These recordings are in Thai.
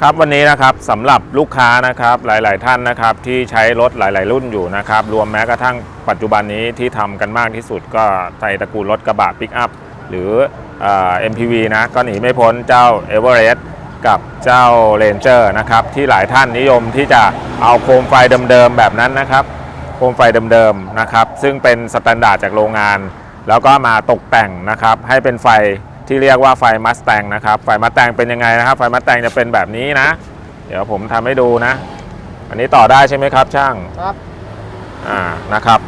ครับวันนี้นะครับสำหรับลูกค้านะครับหลาย ๆ ท่านนะครับที่ใช้รถหลาย ๆ รุ่นอยู่นะครับรวมแม้กระทั่งปัจจุบันนี้ที่ทำกันมากที่สุดก็ในตระกูลรถกระบะปิกอัพหรือเอ่อ MPV นะก็หนีไม่พ้นเจ้า e v e r e s t กับเจ้า Ranger นะครับที่หลายท่านนิยมที่จะเอาโคมไฟเดิม ๆ แบบนั้นนะครับโคมไฟเดิม ๆ นะครับซึ่งเป็นสแตนดาร์ดจากโรงงาน แล้วก็มาตกแต่งนะครับให้เป็นไฟ ที่เรียกว่าไฟมัสแตงนะครับ ไฟมัสแตงเป็นยังไงนะครับ ไฟมัสแตงจะเป็นแบบนี้นะ เดี๋ยวผมทำให้ดูนะ อันนี้ต่อได้ใช่ไหมครับช่าง ครับ อ่า นะครับ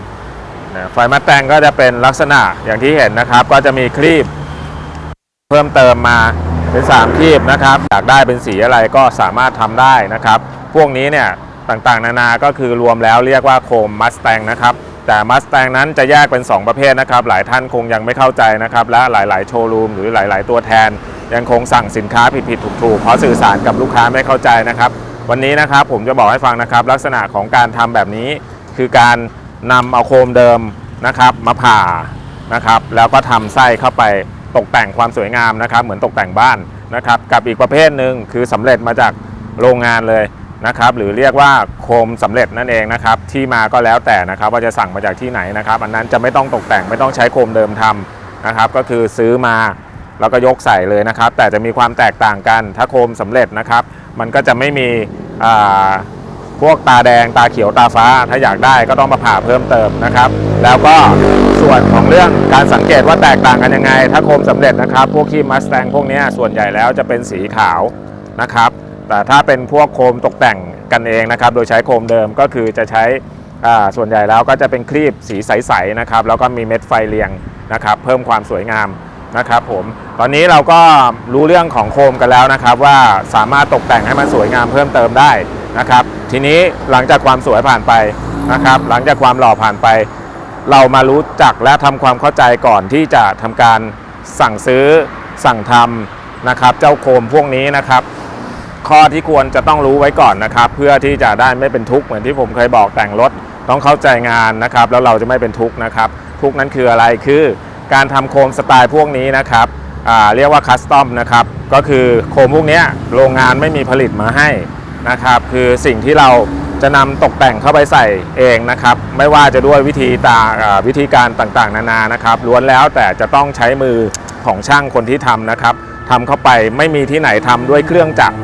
เนี่ยไฟมัดแตงก็จะเป็นลักษณะอย่างที่เห็นนะครับ ก็จะมีครีบ เพิ่มเติมมาเป็น3ครีบนะครับ อยากได้เป็นสีอะไรก็สามารถทำได้นะครับ พวกนี้เนี่ยต่างๆ นานา ก็คือรวมแล้วเรียกว่าโคมมัสแตงนะครับ แต่มัสแตงนั้นจะแยกเป็น 2 ประเภทนะครับ หลายท่านคงยังไม่เข้าใจนะครับ และหลาย ๆ โชว์รูมหรือหลาย ๆ ตัวแทน ยังคงสั่งสินค้าผิด ๆ ถูก ๆ เพราะสื่อสารกับลูกค้าไม่เข้าใจนะครับ วันนี้นะครับผมจะบอกให้ฟังนะครับ ลักษณะของการทำแบบนี้ คือการนำเอาโคมเดิมนะครับ มาผ่านะครับ แล้วก็ทำไส้เข้าไปตกแต่งความสวยงามนะครับ เหมือนตกแต่งบ้านนะครับ กับอีกประเภทหนึ่งคือสำเร็จมาจากโรงงานเลย นะครับหรือเรียกว่าโคมสำเร็จนั่นเองนะครับที่มาก็แล้วแต่นะครับว่าจะสั่งมาจากที่ไหนนะครับอันนั้นจะไม่ต้องตกแต่งไม่ต้องใช้โคมเดิมทำนะครับก็คือซื้อมาแล้วก็ยกใส่เลยนะครับ แต่จะมีความแตกต่างกันถ้าโคมสำเร็จนะครับ มันก็จะไม่มีพวกตาแดงตาเขียวตาฟ้า ถ้าอยากได้ก็ต้องมาผ่าเพิ่มเติมนะครับ แล้วก็ส่วนของเรื่องการสังเกตว่าแตกต่างกันยังไง ถ้าโคมสำเร็จนะครับ พวกคีมัสแตงพวกนี้ส่วนใหญ่แล้วจะเป็นสีขาวนะครับ แต่ถ้าเป็นพวกโคมตกแต่งกันเองนะครับ โดยใช้โคมเดิมก็คือจะใช้ส่วนใหญ่แล้วก็จะเป็นครีบสีใสๆนะครับ แล้วก็มีเม็ดไฟเรียงนะครับ เพิ่มความสวยงามนะครับผม ตอนนี้เราก็รู้เรื่องของโคมกันแล้วนะครับ ว่าสามารถตกแต่งให้มันสวยงามเพิ่มเติมได้นะครับ ทีนี้หลังจากความสวยผ่านไปนะครับ หลังจากความหล่อผ่านไป เรามารู้จักและทำความเข้าใจก่อนที่จะทำการสั่งซื้อสั่งทำนะครับ เจ้าโคมพวกนี้นะครับ ข้อที่ควรจะต้องรู้ไว้ก่อนนะครับ เพื่อที่จะได้ไม่เป็นทุกข์เหมือนที่ผมเคยบอกแต่งรถต้องเข้าใจงานนะครับ แล้วเราจะไม่เป็นทุกข์นะครับ ทุกข์นั้นคืออะไรคือ การทำโคมสไตล์พวกนี้นะครับเรียกว่าคัสตอมนะครับก็คือโคมพวกนี้โรงงานไม่มีผลิตมาให้นะครับ คือสิ่งที่เราจะนำตกแต่งเข้าไปใส่เองนะครับ ไม่ว่าจะด้วยวิธีตาอ่าวิธีการต่างๆ นานานะครับล้วนแล้วแต่จะต้องใช้มือของช่างคนที่ทำนะครับทำเข้าไปไม่มีที่ไหนทำด้วยเครื่องจักร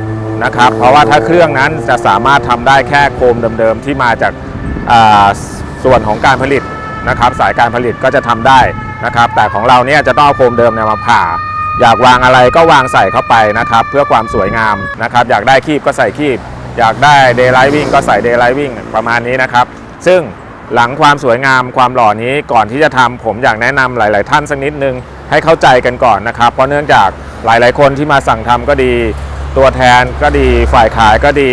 นะครับ เพราะว่าถ้าเครื่องนั้นจะสามารถทำได้แค่โคมเดิมๆที่มาจากอ่าส่วนของการผลิตนะครับ สายการผลิตก็จะทำได้นะครับ แต่ของเราเนี่ยจะต้องเอาโคมเดิมเนี่ยมาผ่า อยากวางอะไรก็วางใส่เข้าไปนะครับ เพื่อความสวยงามนะครับ อยากได้คีบก็ใส่คีบ อยากได้เดย์ไลท์วิ่งก็ใส่เดย์ไลท์วิ่งประมาณนี้นะครับ ซึ่งหลังความสวยงามความหล่อนี้ก่อนที่จะทำผมอยากแนะนำหลาย ๆ ท่านสักนิดนึงให้เข้าใจกันก่อนนะครับ เพราะเนื่องจากหลาย ๆ คนที่มาสั่งทำก็ดี ตัวแทนก็ดีฝ่ายขายก็ดี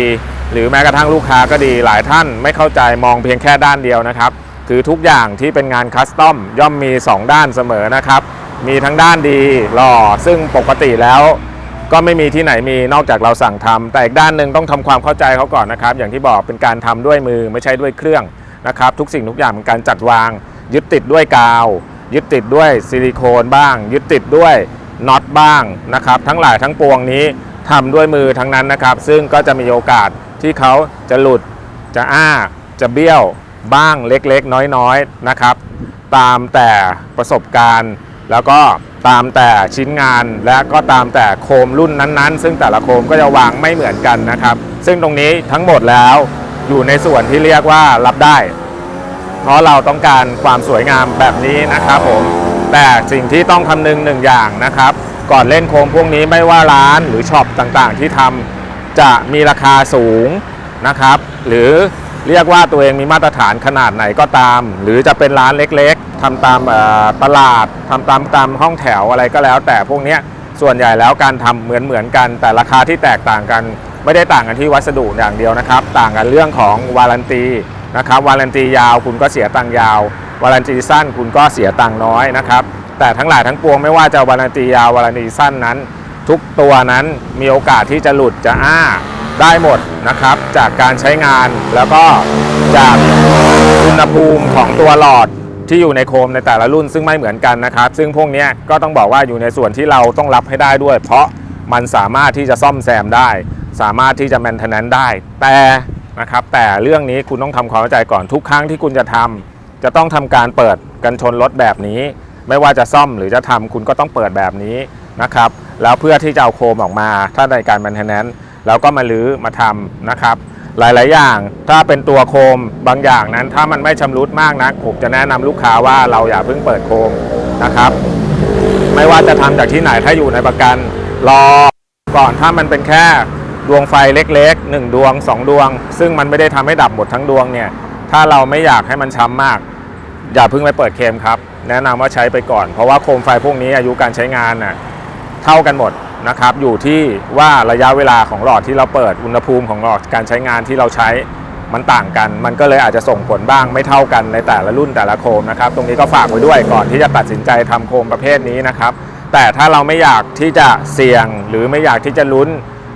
หรือแม้กระทั่งลูกค้าก็ดีหลายท่านไม่เข้าใจมองเพียงแค่ด้านเดียวนะครับ คือทุกอย่างที่เป็นงานคัสตอมย่อมมี 2 ด้านเสมอนะครับ มีทั้งด้านดีหล่อซึ่งปกติแล้วก็ไม่มีที่ไหนมีนอกจากเราสั่งทำแต่อีกด้านหนึ่งต้องทำความเข้าใจเขาก่อนนะครับ อย่างที่บอกเป็นการทำด้วยมือไม่ใช่ด้วยเครื่องนะครับ ทุกสิ่งทุกอย่างเป็นการจัดวาง ยึดติดด้วยกาว ยึดติดด้วยซิลิโคนบ้าง ยึดติดด้วยน็อตบ้างนะครับ ทั้งหลายทั้งปวงนี้ ทำด้วยมือทั้งนั้นนะครับ ซึ่งก็จะมีโอกาสที่เขาจะหลุดจะอ้า จะเบี้ยวบ้างเล็กๆ น้อยๆนะครับ ตามแต่ประสบการณ์ แล้วก็ตามแต่ชิ้นงานและก็ตามแต่โคมรุ่นนั้นๆ ซึ่งแต่ละโคมก็จะวางไม่เหมือนกันนะครับ ซึ่งตรงนี้ทั้งหมดแล้วอยู่ในส่วนที่เรียกว่ารับได้ เพราะเราต้องการความสวยงามแบบนี้นะครับผมแต่สิ่งที่ต้องคำนึงหนึ่งอย่างนะครับ ก่อนเล่นโคมพวกนี้ไม่ว่าร้านหรือช็อปต่างๆ ที่ทำจะมีราคาสูงนะครับ หรือเรียกว่าตัวเองมีมาตรฐานขนาดไหนก็ตาม หรือจะเป็นร้านเล็กๆทำตามตลาดทำตามตามห้องแถวอะไรก็แล้ว แต่พวกนี้ส่วนใหญ่แล้วการทำเหมือนเหมือนๆกัน แต่ราคาที่แตกต่างกันไม่ได้ต่างกันที่วัสดุอย่างเดียวนะครับ ต่างกันเรื่องของวารันตีนะครับวารันตียาวคุณก็เสียตังค์ยาว วารันตีสั้นคุณก็เสียตังค์น้อยนะครับ แต่ทั้งหลายทั้งปวงไม่ว่าจะวารันตียาววารันตีสั้นนั้น ทุกตัวนั้นมีโอกาสที่จะหลุดจะอ้าได้หมดนะครับ จากการใช้งานแล้วก็จากอุณหภูมิของตัวหลอดที่อยู่ในโคมในแต่ละรุ่นซึ่งไม่เหมือนกันนะครับ ซึ่งพวกนี้ก็ต้องบอกว่าอยู่ในส่วนที่เราต้องรับให้ได้ด้วย เพราะมันสามารถที่จะซ่อมแซมได้ สามารถที่จะ maintenance ได้ แต่นะครับ แต่เรื่องนี้คุณต้องทำความเข้าใจก่อนทุกครั้งที่คุณจะทำจะต้องทำการเปิดกันชนรถแบบนี้ ไม่ว่าจะซ่อมหรือจะทำคุณก็ต้องเปิดแบบนี้นะครับ แล้วเพื่อที่จะเอาโคมออกมา ถ้าในการ maintenance แล้วก็มาลื้อมาทำนะครับ หลาย ๆ อย่างถ้าเป็นตัวโคมบางอย่างนั้น ถ้ามันไม่ชำรุดมากนักผมจะแนะนำลูกค้าว่าเราอย่าเพิ่งเปิดโคมนะครับ ไม่ว่าจะทำจากที่ไหนถ้าอยู่ในประกันรอก่อนถ้ามันเป็นแค่ดวงไฟเล็กๆ1ดวง 2 ดวง ซึ่งมันไม่ได้ทำให้ดับหมดทั้งดวงเนี่ยถ้าเราไม่อยากให้มันช้ำมาก อย่าเพิ่งไปเปิดเคมครับ แนะนำว่าใช้ไปก่อน เพราะว่าโคมไฟพวกนี้อายุการใช้งานน่ะเท่ากันหมดนะครับ อยู่ที่ว่าระยะเวลาของหลอดที่เราเปิดอุณหภูมิของหลอดการใช้งานที่เราใช้มันต่างกัน มันก็เลยอาจจะส่งผลบ้างไม่เท่ากันในแต่ละรุ่นแต่ละโคมนะครับ ตรงนี้ก็ฝากไว้ด้วยก่อนที่จะตัดสินใจทำโคมประเภทนี้นะครับ แต่ถ้าเราไม่อยากที่จะเสี่ยง หรือไม่อยากที่จะลุ้น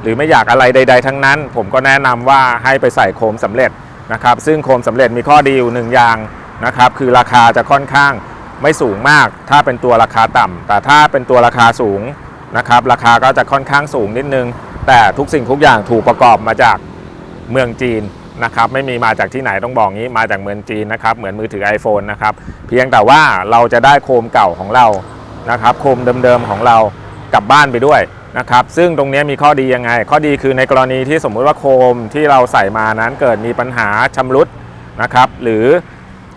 หรือไม่อยากอะไรใด ๆ ทั้งนั้น ผมก็แนะนำว่าให้ไปใส่โคมสำเร็จนะครับ ซึ่งโคมสำเร็จมีข้อดีอยู่หนึ่งอย่าง นะครับคือราคาจะค่อนข้างไม่สูงมาก ถ้าเป็นตัวราคาต่ำแต่ถ้าเป็นตัวราคาสูงนะครับราคาก็จะค่อนข้างสูงนิดนึง แต่ทุกสิ่งทุกอย่างถูกประกอบมาจากเมืองจีนนะครับไม่มีมาจากที่ไหนต้องบอกงี้มาจากเมืองจีนนะครับเหมือนมือถือ iPhone นะครับเพียงแต่ว่าเราจะได้โคมเก่าของเรานะครับโคมเดิมๆของเรากลับบ้านไปด้วยนะครับซึ่งตรงนี้มีข้อดียังไง ข้อดีคือในกรณีที่สมมุติว่าโคมที่เราใส่มานั้นเกิดมีปัญหาชำรุดนะครับหรือ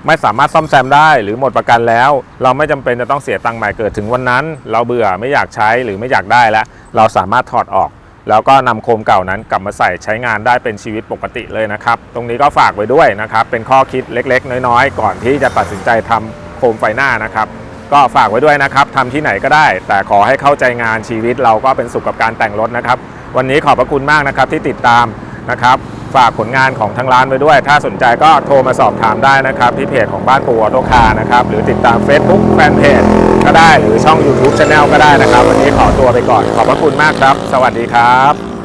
ไม่สามารถซ่อมแซมได้หรือหมดประกันแล้ว เราไม่จำเป็นจะต้องเสียตังค์ใหม่เกิดถึงวันนั้น เราเบื่อไม่อยากใช้หรือไม่อยากได้แล้ว เราสามารถถอดออก แล้วก็นำโคมเก่านั้นกลับมาใส่ใช้งานได้เป็นชีวิตปกติเลยนะครับ ตรงนี้ก็ฝากไว้ด้วยนะครับ เป็นข้อคิดเล็ก ๆ น้อยๆ ก่อนที่จะตัดสินใจทำโคมไฟหน้านะครับก็ฝากไว้ด้วยนะครับทำที่ไหนก็ได้ แต่ขอให้เข้าใจงานชีวิตเราก็เป็นสุขกับการแต่งรถนะครับ วันนี้ขอบพระคุณมากนะครับที่ติดตามนะครับ ฝากผลงานของทางร้านไว้ด้วย ถ้าสนใจก็โทรมาสอบถามได้นะครับ ที่เพจของบ้านปูออโตคาร์นะครับ หรือติดตาม Facebook แฟนเพจก็ได้หรือช่อง YouTube Channel ก็ได้นะครับ วันนี้ขอตัวไปก่อนขอบพระคุณมากครับ สวัสดีครับ